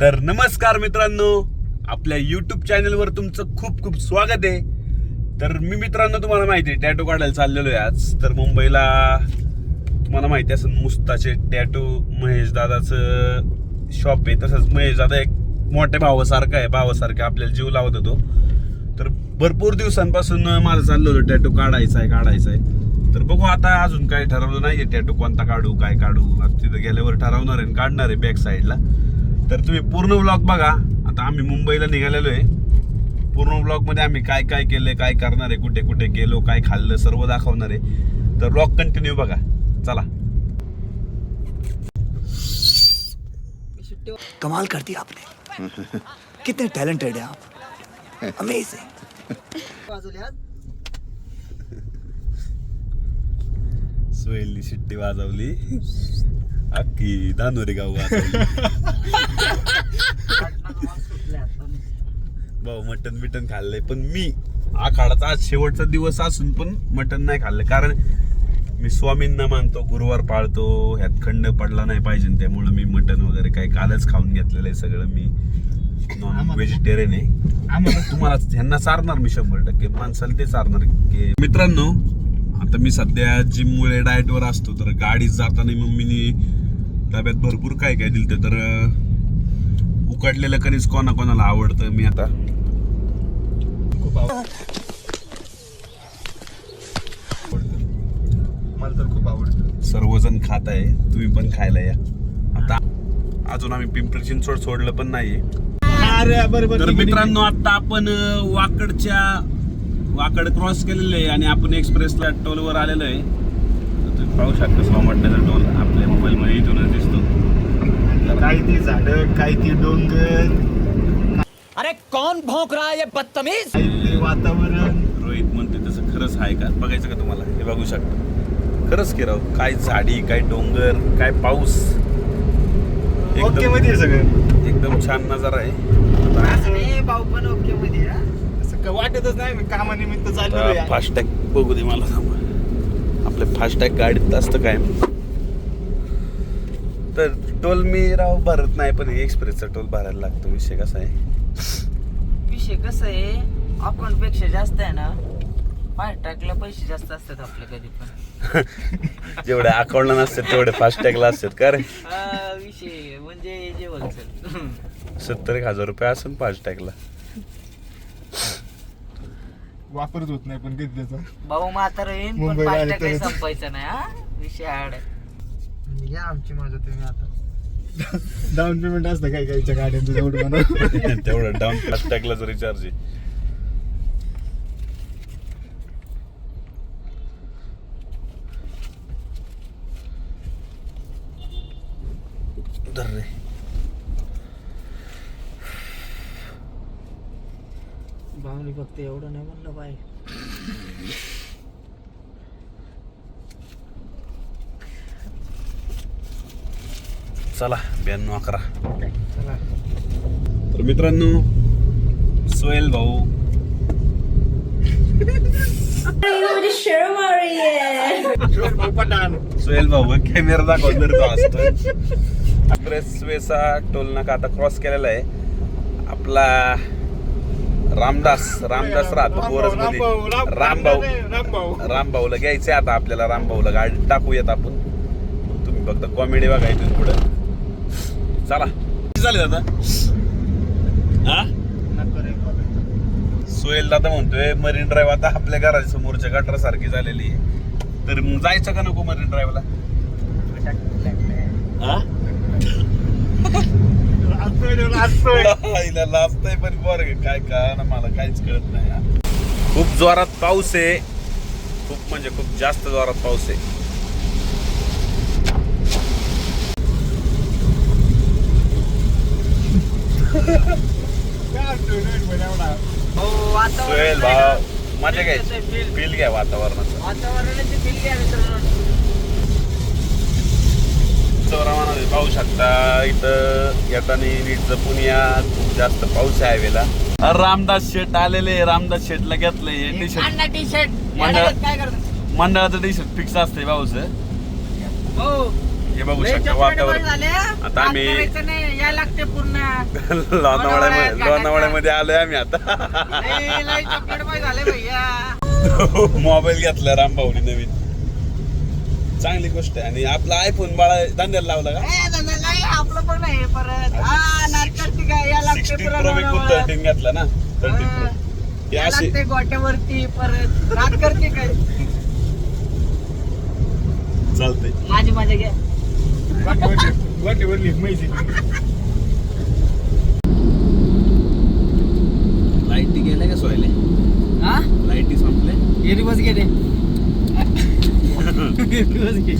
तर नमस्कार मित्रांनो आपल्या युट्यूब चॅनलवर तुमचं खूप खूप स्वागत आहे. तर मी मित्रांनो तुम्हाला माहिती आहे टॅटो काढायला चाललेलो आहे आज. तर मुंबईला तुम्हाला माहिती असेल मुस्ताचे टॅटो महेश दादाचं शॉप आहे. तसंच महेश दादा एक मोठ्या भावासारखा आहे भावासारखा आपल्याला जीव लावत होतो. तर भरपूर दिवसांपासून माझं चाललं होतं टॅटो काढायचा आहे काढायचा आहे. तर बघू आता अजून काही ठरवलं नाही टॅटो कोणता काढू काय काढू. तिथं गेल्यावर ठरवणार आहे आणि काढणार आहे बॅक साईडला तर तुम्ही पूर्ण ब्लॉग बघा. आता आम्ही मुंबईला निघालेलो आहे. पूर्ण ब्लॉगमध्ये आम्ही काय काय केलंय काय करणार आहे कुठे कुठे गेलो काय खाल्लं सर्व दाखवणार आहे. तर ब्लॉग कंटिन्यू बघा. चला. कमाल कर दिया आपने। कितने टैलेंटेड है आप। अमेजिंग सोयली शिट्टी वाजवली. अख्खी धानोरी गाव वाजवली. भाऊ मटन बिटन खाल्लंय. पण मी आखाडाचा आज शेवटचा दिवस असून पण मटन नाही खाल्लं. कारण मी स्वामींना मानतो गुरुवार पाळतो ह्यात खंड पडला नाही पाहिजे त्यामुळे मी मटन वगैरे काही कालच खाऊन घेतलेलं आहे सगळं. मी नॉन व्हेजिटेरियन आहे. तुम्हाला ह्यांना चारणार मी शंभर टक्के. माणसाला ते चारणार की मित्रांनो आता मी सध्या जिम मुळे डाएट वर असतो तर गाडीत जाताना मम्मीनी डब्यात भरपूर काय काय दिलं तर उकडलेलं कणीस कोणा कोणाला आवडतं? मी आता मला तर खूप आवडतं. सर्वजण खात आहे तुम्ही पण खायला या. आता अजून आम्ही पिंपरी चिंचवड सोडलं पण तर मित्रांनो आता आपण वाकडच्या वाकड क्रॉस केलेलं आहे आणि आपण एक्सप्रेसला टोलवर आलेलो आहे. तुम्ही पाहू शकता सोमवारचा टोल आपल्या मोबाईल मध्ये इथूनच दिसतो. काय ती झाडं काय ती डोंगर. अरे कौन भौंक रहा है ये बदतमीज? वातावरण. रोहित म्हणते तसं खरंच आहे का? बघायचं का तुम्हाला? हे बघू शकता. खरंच की राव काय झाडी काय डोंगर काय पाऊस. ओके मध्ये सगळं. एकदम छान नजारा आहे. असं काय वाटतच नाही मी कामानिमित्त आहे. फास्टॅग बघू दे मला थांबा. आपले फास्टॅग गाडीत असतं काय तर टोल मी राव भरत नाही पण एक्सप्रेसचा टोल भरायला लागतो. विषय कसा आहे? विषय कसं आहे? अकाउंटपेक्षा जास्त आहे ना फास्टॅगला पैसे जास्त असतात आपले कधी पण. जेवढे अकाउंटला नसतात तेवढे फास्टॅगला असतात का रे? हा, विषय म्हणजे जे बोलचं सत्तर एक हजार रुपये असेल फास्टॅगला. वापरच होत नाही पण कधी त्याचा भाऊ म्हातारा येईन पण मुंबईला आले फास्टॅग काही तरच. संपायचं नाही हा. विषय हाड आहे. या आमची माझं तुम्ही आता. डाऊन पेमेंट असतं काय काहीच्या गाड्यांचं जेवढं म्हणा तेवढं डाऊन फास्टॅगलाच रिचार्ज आहे. धर रे. भाऊनी फक्त एवढं नाही म्हणलं बाय चला ब्याण्णव अकरा. तर मित्रांनो सोहेल भाऊ. सोहेल भाऊ कॅमेरा दाखवत तर तो असतो. एक्सप्रेस वेचा टोल नाका आता क्रॉस केलेला आहे. आपला रामदास रामदास राहतो बोरसमध्ये रामभाऊ रामभाऊ रामभाऊला घ्यायचंय आता आपल्याला रामभाऊला गाडी टाकूयात आपण. तुम्ही फक्त कॉमेडी बघायची पुढं. चला. किती झाले दादा? हा? सोहेल दादा म्हणतोय मरीन ड्राईव्ह आता आपल्या घराच्या समोरच्या गटारासारखी झालेली आहे. तर मग जायचं का नको मरीन ड्राईव्हला हा? लाजतंय पण बरं काय का ना मला काहीच कळत नाही खूप जोरात पाऊस आहे. खूप म्हणजे खूप जास्त जोरात पाऊस आहे. हो सोहेल मजा घ्यायची. Feel. फील घ्या वातावरणाचं. वातावरणाची बिल घ्या मित्रांनो. पाहू शकता इथं येताना नीट जपून या. खूप जास्त पाऊस आहे हवेला. रामदास शेट आलेले रामदास शेटला घेतलंय. T shirt Anna T shirt मंडळ- काय करतो? मंडळाचं टी शर्ट फिक्स असते भाऊच. हो. हे बघू शकता वातावरण. आता आम्ही- लोणावळ्यामध्ये लोणावळ्यामध्ये आलोय आम्ही आता. मोबाईल घेतला रामभाऊनी नवीन. चांगली गोष्ट आहे. आणि आपला आयफोन बाळा धंद्याला लावला का? आपलं पण आहे परत. हा पुरा मी. थर्टीन घेतला ना? थर्टीन प्रो हा. असे गोट्यावरती परत. नाट करते काय? चालतंय. माझी मजा घ्या वाटेवरली मैसी लाईटी गेल्या का सोयले? हा? लाईटी संपले? एरी बस गेले. बस घे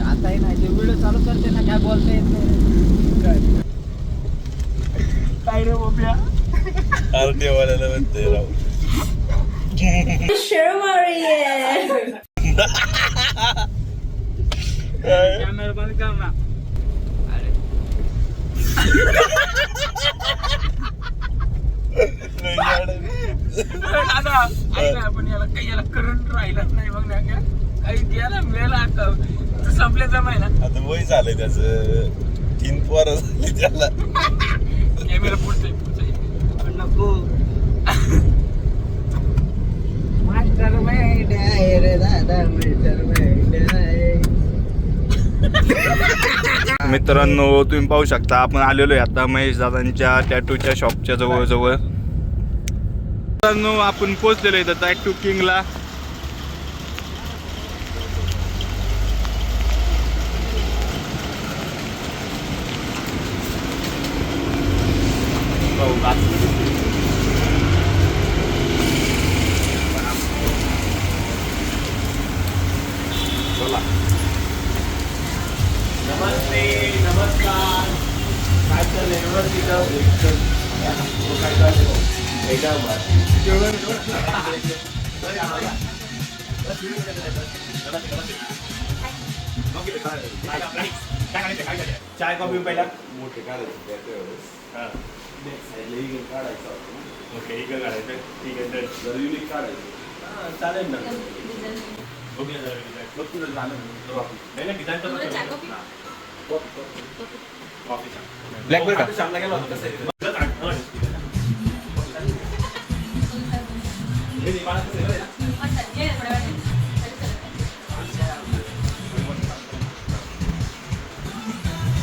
आता आहे ना जे व्हिडिओ चालू करते ना काय बोलता येत नाही. काय रे बोप्या आरटी वाल्याला म्हणते राव. कॅमेरा बंद कर ना दादा ऐक ना, आपण याला काही याला करंट राहिलाच नाही बघ ना? काही मिळाला आता. तू संपले जमाय ना आता वय झालंय त्याच. तीन पोरं झाली त्याला. कॅमेरा पुढचे पुढचे पण नको. मास्टर आहे रे दादा मास्टर आहे मित्रांनो तुम्ही पाहू शकता आपण आलेलो आहे आता महेश दादांच्या टॅटूच्या शॉपच्या जवळ जवळ मित्रांनो आपण पोहोचलेलो आहे इथं टॅटू किंगला चाय कॉफी पहिला मोठे काढायचे ओके इकडे काढायचं ठीक आहे तर जर युनिक काढायचं चालेल ना बघूया जरा design. बघ तुझं झालं ना. नाही ना, design तर बघ. कॉफी सांग. ब्लॅकबेरी आता श्यामला गेला होता कसं आहे?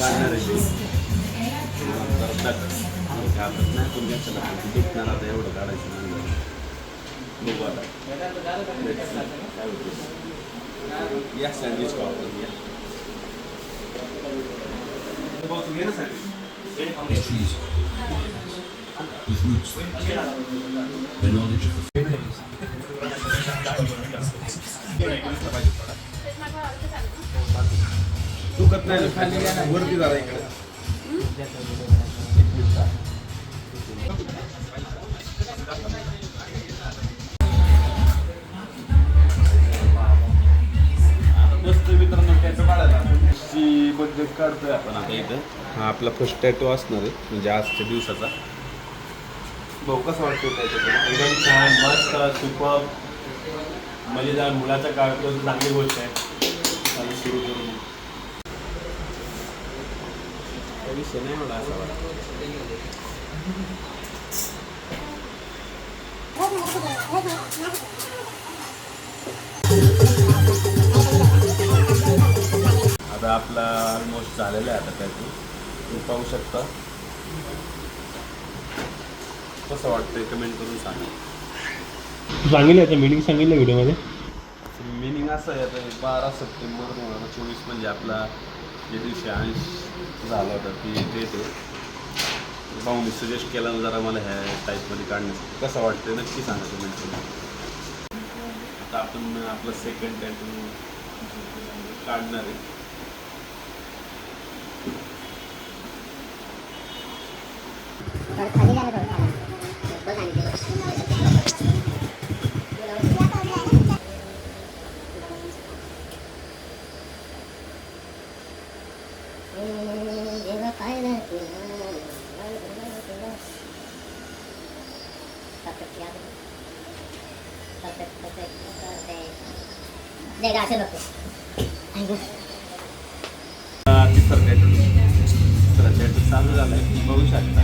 जाते नंतर. आता कटकट केलं की नरम होतं. हे sitting आहे. त्यातून काढणार आहे ते. परत टाक. घाबरत नाही, पण जास्त लागतं. दुखणार आता एवढं काढायचं नाही. बघू आता. काय होतं? या सँडविच खाऊ आपण, या. भाऊ, तू घे ना सँडविच. दुखत नाही ना. वरती जरा इकडे. मस्त मित्रांनो ची बजेट काढतोय आपण आता इथं. हा आपला फर्स्ट टॅटो असणार आहे म्हणजे आजच्या दिवसाचा. भाऊ कसं वाटतो टॅटो एकदम छान मस्त सुपर मजेदार मुलाचा काढतो चांगली गोष्ट आहे. चालू सुरू करून. विषय नाही एवढा असा वाटतो आता आपला ऑलमोस्ट झालेला आहे आता टॅटू तुम्ही पाहू शकता. कसं वाटतंय कमेंट करून सांगा. सांगितलं आता मिनिंग सांगितलं व्हिडिओमध्ये मिनिंग असं आहे आता बारा सप्टेंबर दोन हजार चोवीस म्हणजे आपला जे दिवशी अंश झाला होता ती डेट आहे भाऊनी सजेस्ट केला जरा मला ह्या टाईपमध्ये काढण्यासाठी. कसं वाटतं नक्की सांगा कमेंट करून आपण आपला सेकंड टॅटू काढणार आहे. तिसरा टॅटू तिसरा चालू झालाय. तुम्ही बघू शकता.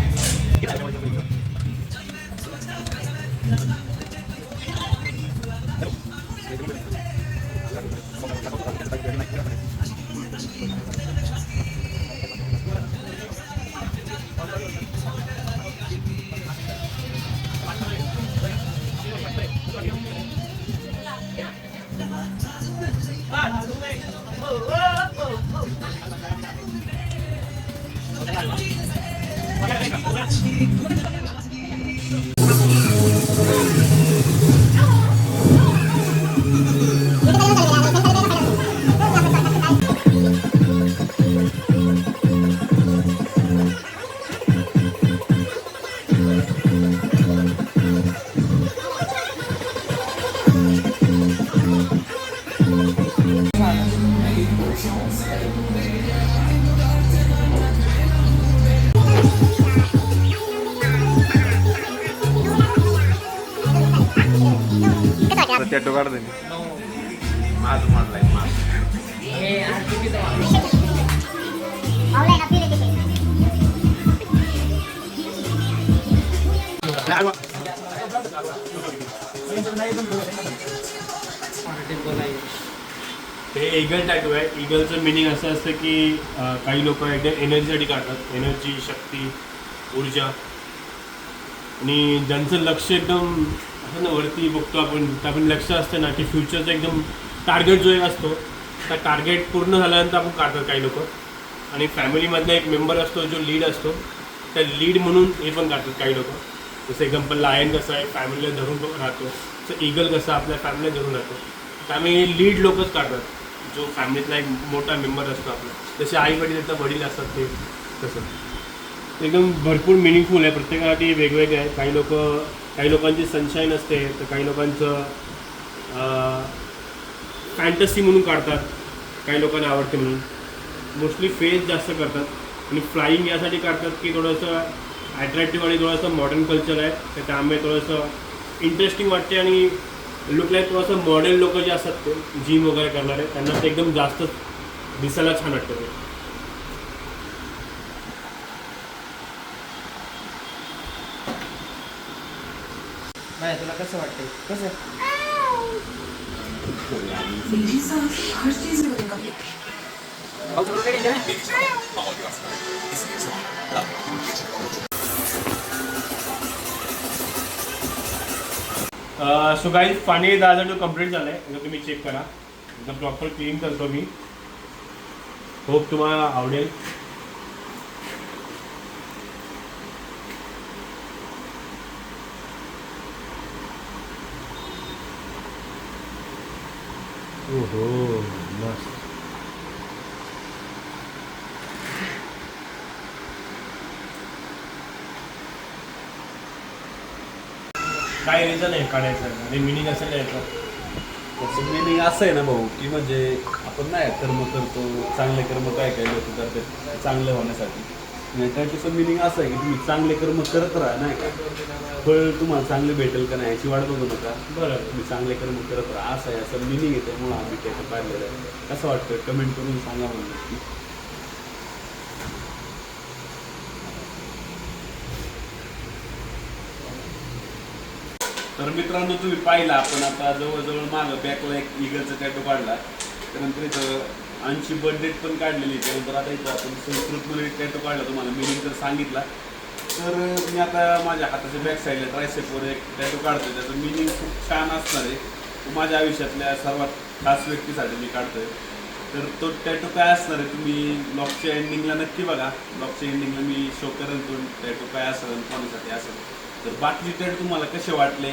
टॅटू काढतो मी माझं म्हणलाय टॅटू आहे. इगलचं मिनिंग असं असतं की अं, काही लोक एकदम एनर्जीसाठी काढतात. एनर्जी शक्ती ऊर्जा. आणि ज्यांचं लक्ष एकदम असं ना वरती बघतो आपण आपण लक्ष असतं ना की फ्युचरचा एकदम टार्गेट जो एक असतो त्या टार्गेट पूर्ण झाल्यानंतर आपण काढतात काही लोक. आणि फॅमिलीमधला एक मेंबर असतो जो लीड असतो त्या लीड म्हणून हे पण काढतात काही लोक. जसं एक्झाम्पल लायन कसं आहे फॅमिलीला धरून राहतो. तसं ईगल कसं आपल्या फॅमिलीला धरून राहतो. त्यामुळे लीड लोकच काढतात. जो फॅमिलीतला एक मोठा मेंबर असतो आपला. जसे आई वडील येतात वडील असतात ते तसं. एकदम भरपूर मिनिंगफुल आहे. प्रत्येकासाठी वेगवेगळे आहे काही लोक काही लोकांची सनशाईन असते तर काही लोकांचं फॅन्टसी म्हणून काढतात काही लोकांना आवडते म्हणून. मोस्टली फेस जास्त करतात. आणि फ्लाईंग यासाठी काढतात की थोडंसं ॲट्रॅक्टिव्ह आणि थोडंसं मॉडर्न कल्चर आहे तर त्यामुळे थोडंसं इंटरेस्टिंग वाटते आणि लुक लाईक थोडंसं मॉडेल लोक जे असतात ते जिम वगैरे करणारे त्यांना ते एकदम जास्त दिसायला छान वाटतं ते. काय तुला कसं वाटतंय? कसं? सो काही पाणी दहा टू कंप्लीट झालं आहे एकदा तुम्ही चेक करा. एकदम प्रॉपर क्लीन करतो मी. होप तुम्हाला आवडेल. ओहो मस्त. काय रिझन आहे काढायचं? आणि मिनिंग असं काय याचं? त्याचं मिनिंग असं आहे ना भाऊ की म्हणजे आपण नाही कर्म करतो चांगले कर्म काय काय लोक करतात चांगलं होण्यासाठी. आणि त्याचं मिनिंग असं आहे की तुम्ही चांगले कर्म करत राहा नाही का? फळ तुम्हाला चांगले भेटेल का नाही याची वाट बघू नका. बरं तुम्ही चांगले कर्म करत राहा असं आहे असं मिनिंग आहे त्यामुळं आम्ही त्याचं पाहिलेलं आहे. कसं वाटतं कमेंट करून सांगा म्हणून नक्की. तर मित्रांनो तुम्ही पाहिला आपण आता जवळजवळ मागं बॅकला एक इगलचा टॅटो काढला. त्यानंतर इथं ऐंशी बर्थडे पण काढलेली त्यानंतर आता इथं आपण संस्कृतमध्ये टॅटो काढला तुम्हाला. मिनिंग तर सांगितला. तर मी आता माझ्या हाताच्या बॅक साईडला ट्रायसेपवर एक टॅटो काढतोय. त्याचं मिनिंग खूप छान असणार आहे. माझ्या आयुष्यातल्या सर्वात खास व्यक्तीसाठी मी काढतोय. तर तो टॅटो काय असणार आहे तुम्ही ब्लॉगच्या एंडिंगला नक्की बघा. ब्लॉगच्या एंडिंगला मी शो करेन तो टॅटो काय असेल कोणासाठी असेल. तर बाकी टॅटो तुम्हाला कसे वाटले?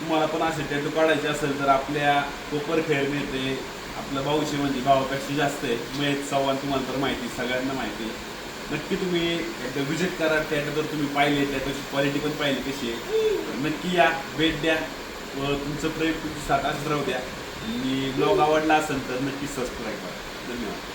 तुम्हाला पण असे टॅटो काढायचे असेल तर आपल्या कोपर खेळ मिळते. आपलं भाऊशी म्हणजे भावापेक्षा जास्त आहे. महेश चव्हाण तुम्हाला तर माहिती आहे, सगळ्यांना माहिती आहे. नक्की तुम्ही एकदा विजिट करा टॅटू जर तुम्ही पाहिले त्याची क्वालिटी पण पाहिली कशी आहे. नक्की या भेट द्या व तुमचं प्रेम तुमची साथ राहू द्या. आणि ब्लॉग आवडला असेल तर नक्की सबस्क्राईब करा. धन्यवाद.